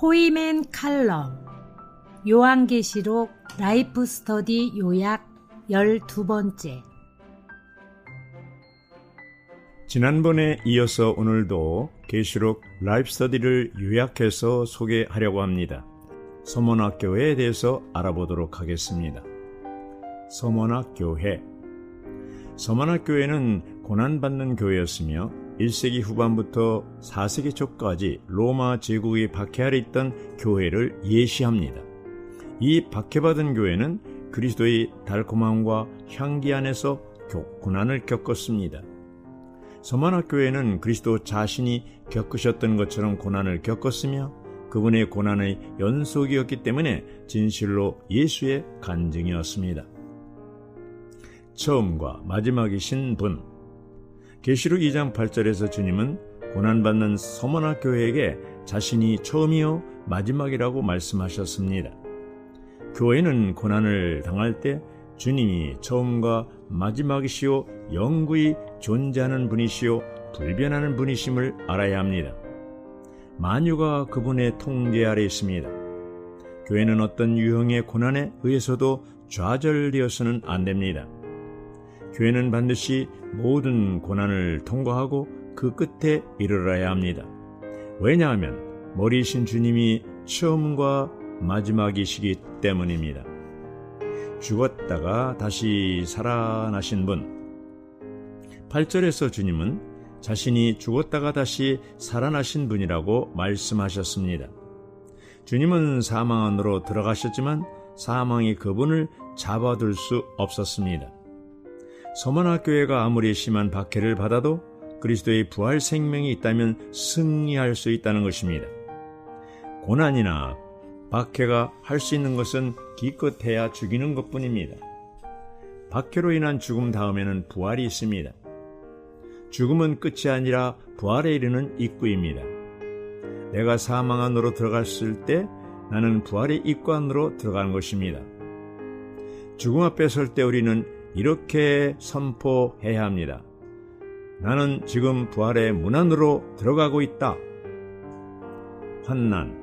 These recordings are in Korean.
포이맨 칼럼 요한계시록 라이프 스터디 요약 12번째 지난번에 이어서 오늘도 계시록 라이프 스터디를 요약해서 소개하려고 합니다. 서머나 교회에 대해서 알아보도록 하겠습니다. 서머나 교회 서머나 교회는 고난받는 교회였으며 1세기 후반부터 4세기 초까지 로마 제국의 박해 아래 있던 교회를 예시합니다. 이 박해받은 교회는 그리스도의 달콤함과 향기 안에서 고난을 겪었습니다. 서만학 교회는 그리스도 자신이 겪으셨던 것처럼 고난을 겪었으며 그분의 고난의 연속이었기 때문에 진실로 예수의 간증이었습니다. 처음과 마지막이신 분. 계시록 2장 8절에서 주님은 고난받는 서머나 교회에게 자신이 처음이요 마지막이라고 말씀하셨습니다. 교회는 고난을 당할 때 주님이 처음과 마지막이시오 영구히 존재하는 분이시오 불변하는 분이심을 알아야 합니다. 만유가 그분의 통제 아래 있습니다. 교회는 어떤 유형의 고난에 의해서도 좌절되어서는 안 됩니다. 교회는 반드시 모든 고난을 통과하고 그 끝에 이르러야 합니다. 왜냐하면 머리신 주님이 처음과 마지막이시기 때문입니다. 죽었다가 다시 살아나신 분. 8절에서 주님은 자신이 죽었다가 다시 살아나신 분이라고 말씀하셨습니다. 주님은 사망 안으로 들어가셨지만 사망이 그분을 잡아둘 수 없었습니다. 서문학교회가 아무리 심한 박해를 받아도 그리스도의 부활 생명이 있다면 승리할 수 있다는 것입니다. 고난이나 박해가 할 수 있는 것은 기껏해야 죽이는 것 뿐입니다. 박해로 인한 죽음 다음에는 부활이 있습니다. 죽음은 끝이 아니라 부활에 이르는 입구입니다. 내가 사망 안으로 들어갔을 때 나는 부활의 입구 안으로 들어가는 것입니다. 죽음 앞에 설 때 우리는 이렇게 선포해야 합니다. 나는 지금 부활의 문 안으로 들어가고 있다. 환난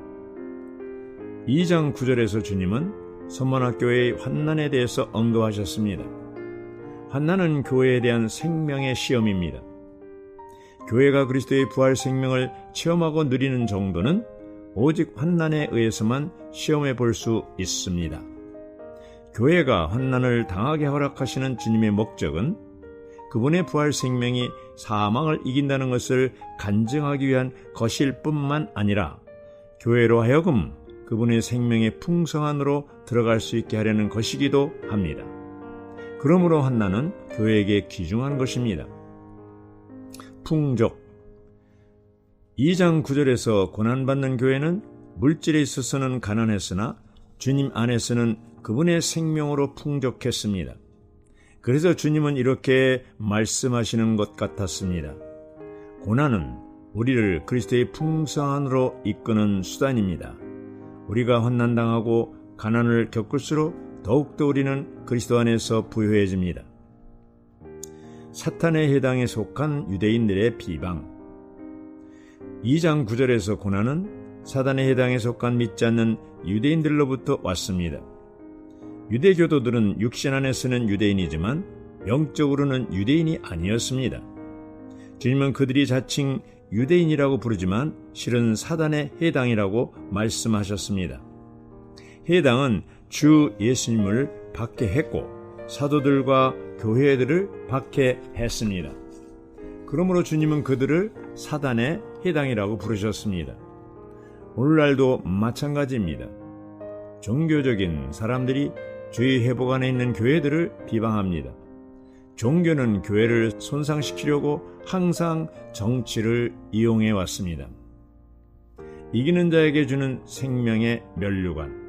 2장 9절에서 주님은 선문학교의 환난에 대해서 언도하셨습니다. 환난은 교회에 대한 생명의 시험입니다. 교회가 그리스도의 부활 생명을 체험하고 누리는 정도는 오직 환난에 의해서만 시험해 볼 수 있습니다. 교회가 환난을 당하게 허락하시는 주님의 목적은 그분의 부활 생명이 사망을 이긴다는 것을 간증하기 위한 것일 뿐만 아니라 교회로 하여금 그분의 생명의 풍성한으로 들어갈 수 있게 하려는 것이기도 합니다. 그러므로 한나는 교회에게 귀중한 것입니다. 풍족 2장 9절에서 고난받는 교회는 물질에 있어서는 가난했으나 주님 안에서는 그분의 생명으로 풍족했습니다. 그래서 주님은 이렇게 말씀하시는 것 같았습니다. 고난은 우리를 그리스도의 풍성한으로 이끄는 수단입니다. 우리가 환난당하고 가난을 겪을수록 더욱더 우리는 그리스도 안에서 부유해집니다. 사탄의 해당에 속한 유대인들의 비방 2장 9절에서 고난은 사단의 해당에 속한 믿지 않는 유대인들로부터 왔습니다. 유대교도들은 육신 안에서는 유대인이지만 영적으로는 유대인이 아니었습니다. 주님은 그들이 자칭 유대인이라고 부르지만 실은 사단의 해당이라고 말씀하셨습니다. 해당은 주 예수님을 박해했고 사도들과 교회들을 박해했습니다. 그러므로 주님은 그들을 사단의 해당이라고 부르셨습니다. 오늘날도 마찬가지입니다. 종교적인 사람들이 주의 회복 안에 있는 교회들을 비방합니다. 종교는 교회를 손상시키려고 항상 정치를 이용해 왔습니다. 이기는 자에게 주는 생명의 면류관.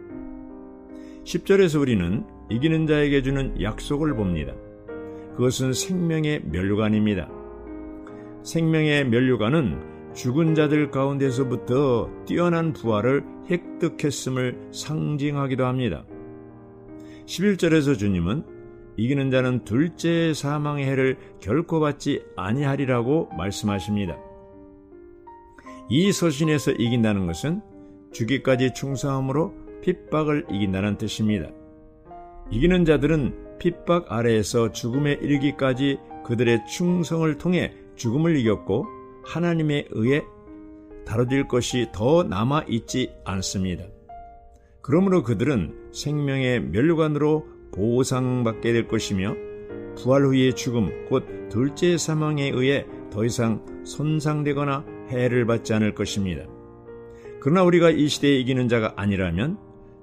10절에서 우리는 이기는 자에게 주는 약속을 봅니다. 그것은 생명의 면류관입니다. 생명의 면류관은 죽은 자들 가운데서부터 뛰어난 부활을 획득했음을 상징하기도 합니다. 11절에서 주님은 이기는 자는 둘째 사망의 해를 결코 받지 아니하리라고 말씀하십니다. 이 서신에서 이긴다는 것은 주기까지 충성함으로 핍박을 이긴다는 뜻입니다. 이기는 자들은 핍박 아래에서 죽음에 이르기까지 그들의 충성을 통해 죽음을 이겼고 하나님에 의해 다뤄질 것이 더 남아 있지 않습니다. 그러므로 그들은 생명의 멸관으로 보상받게 될 것이며 부활 후의 죽음, 곧 둘째 사망에 의해 더 이상 손상되거나 해를 받지 않을 것입니다. 그러나 우리가 이 시대에 이기는 자가 아니라면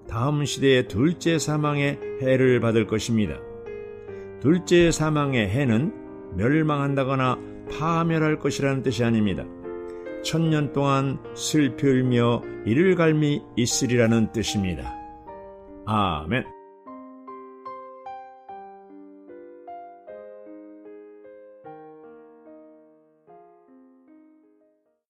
다음 시대의 둘째 사망의 해를 받을 것입니다. 둘째 사망의 해는 멸망한다거나 파멸할 것이라는 뜻이 아닙니다. 천년 동안 슬피 울며 이를 갈미 있으리라는 뜻입니다. 아멘.